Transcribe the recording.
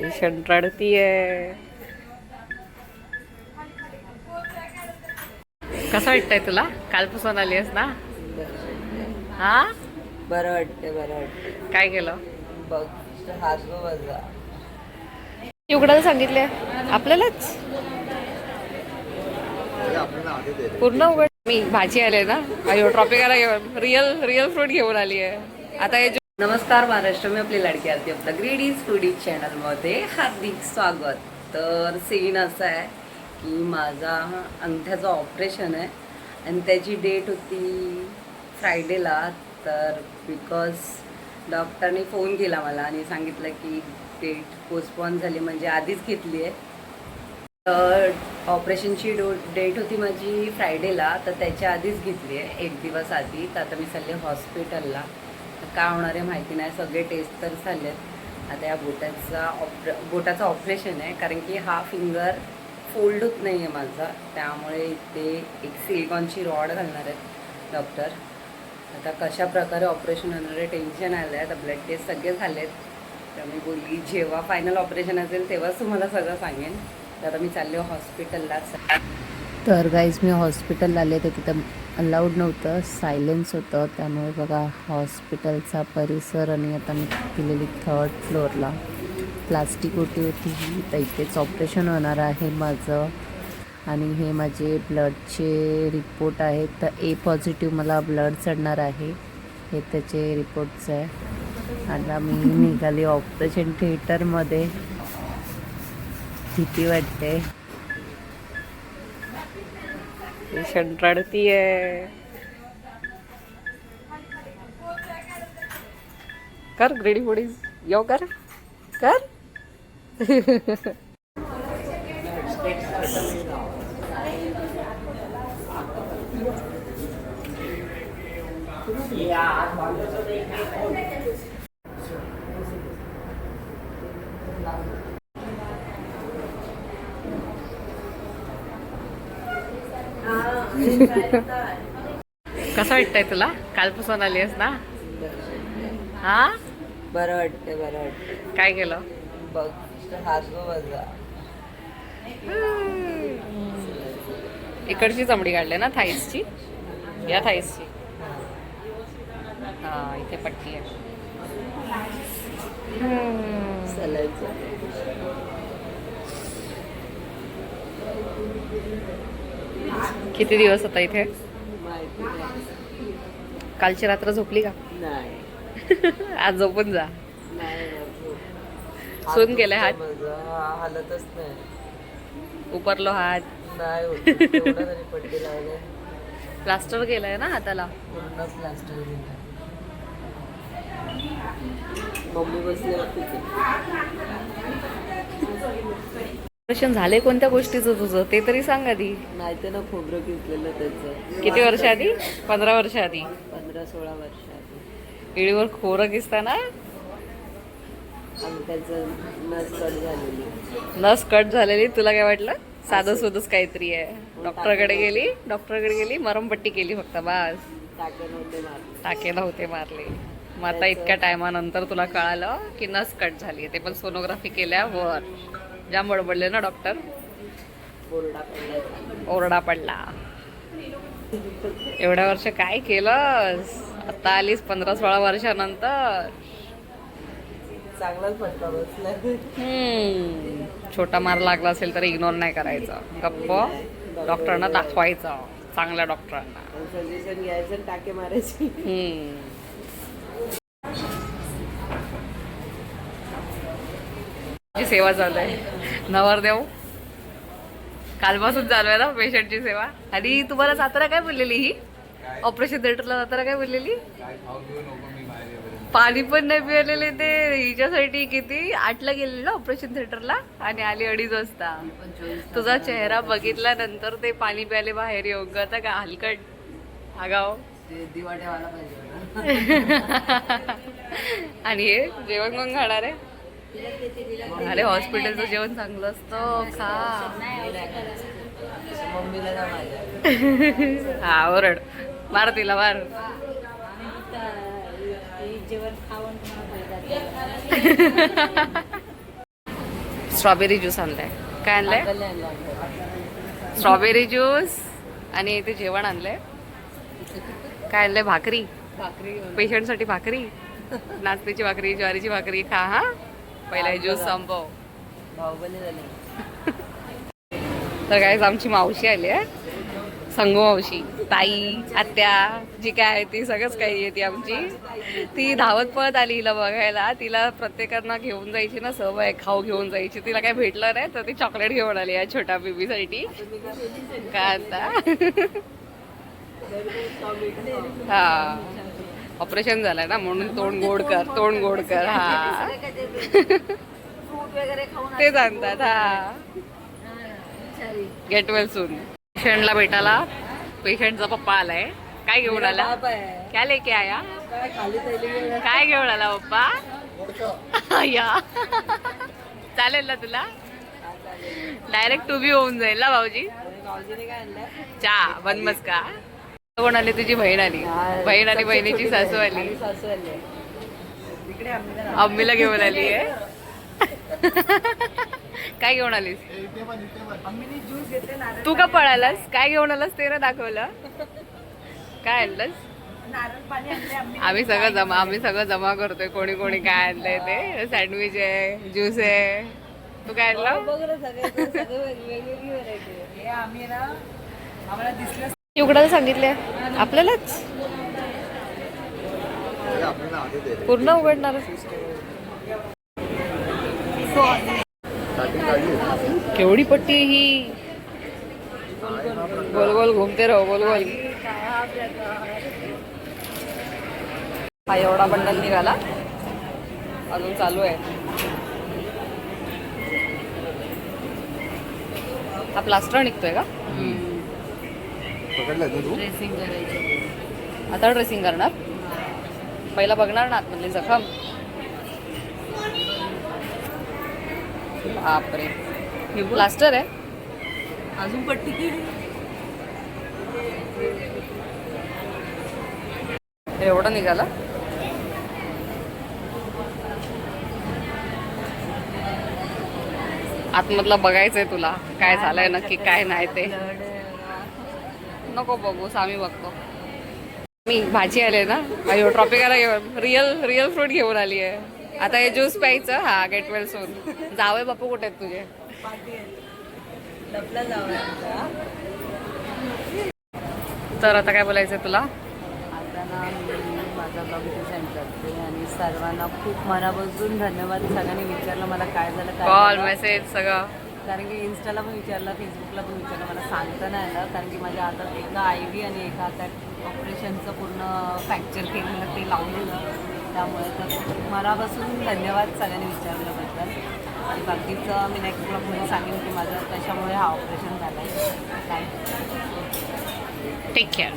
Patient रडतीये कसं वाटतंय तुला? कालपासून आली आहेस ना? हा? बरं वाटतंय बरं वाटतंय. काय केलं? बघ हात उघडायला सांगितले आपल्यालाच? पूर्ण उघड. मी भाजी आले ना. ट्रॉपिकाला घेऊन. रिअल रिअल फ्रूट घेऊन आली आहे आता हे नमस्कार महाराष्ट्र. मी आपली लाडकी आरती आपलं ग्रेडी फूडी चॅनलमध्ये हार्दिक स्वागत. तर सीन असं आहे की माझा अंगठ्याचं ऑपरेशन आहे आणि त्याची डेट होती फ्रायडेला तर बिकॉज डॉक्टरने फोन केला मला आणि सांगितलं की डेट पोस्टपॉन झाली म्हणजे आधीच घेतली आहे. तर ऑपरेशनची डो डेट होती माझी फ्रायडेला तर त्याच्या आधीच घेतली आहे. एक दिवस आधी. तर आता मी चालले हॉस्पिटलला तर काय होणार आहे माहिती नाही. सगळे टेस्ट तर झालेत. आता या बोटाचा ऑपरे बोटाचं ऑपरेशन आहे. कारण की हा फिंगर फोल्ड होत नाही आहे माझा. त्यामुळे इथे एक सिलिकॉनची रॉड घालणार आहेत डॉक्टर आता कशा प्रकारे ऑपरेशन होणार आहे टेन्शन आलं आहे आता ब्लड टेस्ट सगळे झालेत. तर मी बोलली जेव्हा फायनल ऑपरेशन असेल तेव्हाच तुम्हाला सगळं सांगेन. तर मी चालले हॉस्पिटललाच. तर गाईज मी हॉस्पिटलला आले तर तिथं अलाउड नव्हतं. सायलेन्स होतं. त्यामुळे बघा हॉस्पिटलचा परिसर आणि आता मी केलेली थर्ड फ्लोअरला प्लास्टिक ओटी होती. तर इथेच ऑपरेशन होणार आहे माझं. आणि हे माझे ब्लडचे रिपोर्ट आहेत. तर ए पॉझिटिव्ह मला ब्लड चढणार आहे. हे त्याचे रिपोर्ट्स आहे. आता मी निघाली ऑपरेशन थिएटरमध्ये भीती वाटते. पेशंट रडतीये कर ग्रेडी फुडीज यो कर. कर. कसं वाटतंय तुला? कालपासून आली आहेस ना? हा? बरं वाटतंय बरं वाटतंय. काय केलं? बघ हात बघ माझा इकडची चमडी काढली ना थाईसची या थाईसची हा इथे पट्टी आहे. किती दिवस होता इथे? कालची रात्र झोपली का? नाही. आज झोपून जा. सून केलाय हात? हालतच नाही. उपरलो हात. प्लास्टर केलंय ना हाताला? पूर्ण प्लास्टर मम्मी बसली. ऑपरेशन झाले कोणत्या गोष्टीचं तुझं? ते तरी सांग आधी. माहिती आहे ना खोबरं घेतलेलं त्याचं. किती वर्ष आधी? पंधरा वर्ष आधी. पंधरा सोळा वर्ष आधी. इळीवर खोरं दिसताना आणि त्याचं नस कट झालेली. नस कट झालेली. तुला काय वाटलं? साधं सुधच काहीतरी आहे. डॉक्टरकडे गेली? डॉक्टरकडे गेली? मरमपट्टी केली फक्त बस. टाके नव्हते मारले. टाके नव्हते मारले. मग आता इतक्या टायमानंतर तुला कळालं की नस कट झाली ते पण सोनोग्राफी केल्यावर. जाम बडबडले ना डॉक्टर ओरडा पडला. एवढ्या वर्ष काय केलंस? आता आलीस पंधरा सोळा वर्षानंतर. हम्म. छोटा मार लागला असेल तर इग्नोर नाही करायचं. गप्प. डॉक्टरांना दाखवायचं. चांगल्या डॉक्टरांना सजेशन घ्यायचं टाके मारायचे. हम्म. ची सेवा आहे नवरदेव कालपासून चालू आहे ना पेशंटची सेवा. आणि तुम्हाला सातारा काय बोललेली ही? ऑपरेशन थिएटरला सातारा काय बोललेली? पाणी पण नाही पिलेले ते. हिच्यासाठी किती? आठला गेलेली ना ऑपरेशन थिएटरला आणि आली अडीच वाजता. तुझा चेहरा बघितल्यानंतर ते पाणी प्यायले बाहेर येऊन. ग आता का हलकट. आगाव. ते दिवा ठेवायला पाहिजे. आणि हे जेवण कोण खाणार आहे? अरे हॉस्पिटलचं जेवण चांगलं असतं खा. मम्मीला हा ओरड. मार तिला मार. स्ट्रॉबेरी ज्यूस आणलाय. काय आणलंय? स्ट्रॉबेरी ज्यूस आणि इथे जेवण आणलंय. काय आणलंय? भाकरी. भाकरी. पेशंटसाठी भाकरी. नाचणीची भाकरी ज्वारीची भाकरी खा हा. पहिला ज्यूस बाहुबली झाली. तर काय आमची मावशी आली आहे संगू मावशी ताई आत्या जी काय आहे ती सगळंच काही आहे ती आमची. ती धावत पळत आली हिला बघायला. तिला प्रत्येकांना घेऊन जायची ना सवय खाऊ घेऊन जायची. तिला काय भेटलं नाही तर ती चॉकलेट घेऊन आली आहे छोट्या बेबीसाठी काय आता? हा. ऑपरेशन झालंय ना म्हणून तोंड गोड कर तोंड गोड कर हा. तेच आणतात हा. गेट वेल सून पेशंटला भेटायला. पेशंटचा पप्पा आलाय. काय घेऊन आला? क्या लेके आया? काय घेऊन आला? पप्पा? या चालेल ना तुला? डायरेक्ट बी होऊन जाईल ना भाऊजी? भाऊजीने काय आणलंय? चहा बनमस का कोण आली तुझी बहीण आली. बहीण आणि बहिणीची सासू आली. आणि सासू आली. इकडे आम्ही अम्मीला घेऊन आली आहे काय घेऊन आलीस? तू का पळालास? काय घेऊन आलास ते ना दाखवलं. काय आणलंस? नारळ पाणी आणले आम्ही. आम्ही सगळं जमा आम्ही सगळं जमा करतोय. कोणी कोणी काय आणलंय ते? सँडविच आहे ज्यूस आहे. तू काय आणलं? हे आम्ही ना आम्हाला दिसलं उघडायला सांगितले. आपल्यालाच. पूर्ण उघडणार. केवढी पट्टी ही. गोल गोल घुमते रहो गोल गोल. हा एवढा बंडल निघाला. अजून चालू आहे. हा प्लास्टर निघतोय का? ड्रेसिंग करायचं. आता ड्रेसिंग करणार. पहिला बघणार ना आतमधली जखम. बापरे. प्लास्टर आहे. अजून पट्टी एवढं निघाला. आतमधलं बघायचंय तुला. काय झालंय नक्की काय नाही ते. नको बघूस आम्ही बघतो. मी भाजी आले ना अयो ट्रॉपिकाला घेऊन रिअल रिअल फ्रूट घेऊन आली आहे. आता हे ज्यूस प्यायचं हा गेट वेल सोन जावे बापू कुठे आहेत तुझे? तर आता काय बोलायचंय तुला? आता ना माझा ब्लॉग इथे सेंड करते आणि सर्वांना खूप मनापासून धन्यवाद. सगळ्यांनी विचारलं मला काय झालं कॉल. मेसेज सगळं. कारण की इन्स्टाला पण विचारलं फेसबुकला पण विचारलं मला सांगता नाही आलं. कारण की माझ्या हातात एका आय व्ही आणि एका हातात ऑपरेशनचं पूर्ण फ्रॅक्चर केलेलं ते लावलेलं त्यामुळे तर मनापासून धन्यवाद सगळ्यांनी विचारल्याबद्दल आणि बाकीचं मी नेक्स्ट ब्लॉगमध्ये सांगेन की माझं कशामुळे हा ऑपरेशन झालं आहे काय टेक केअर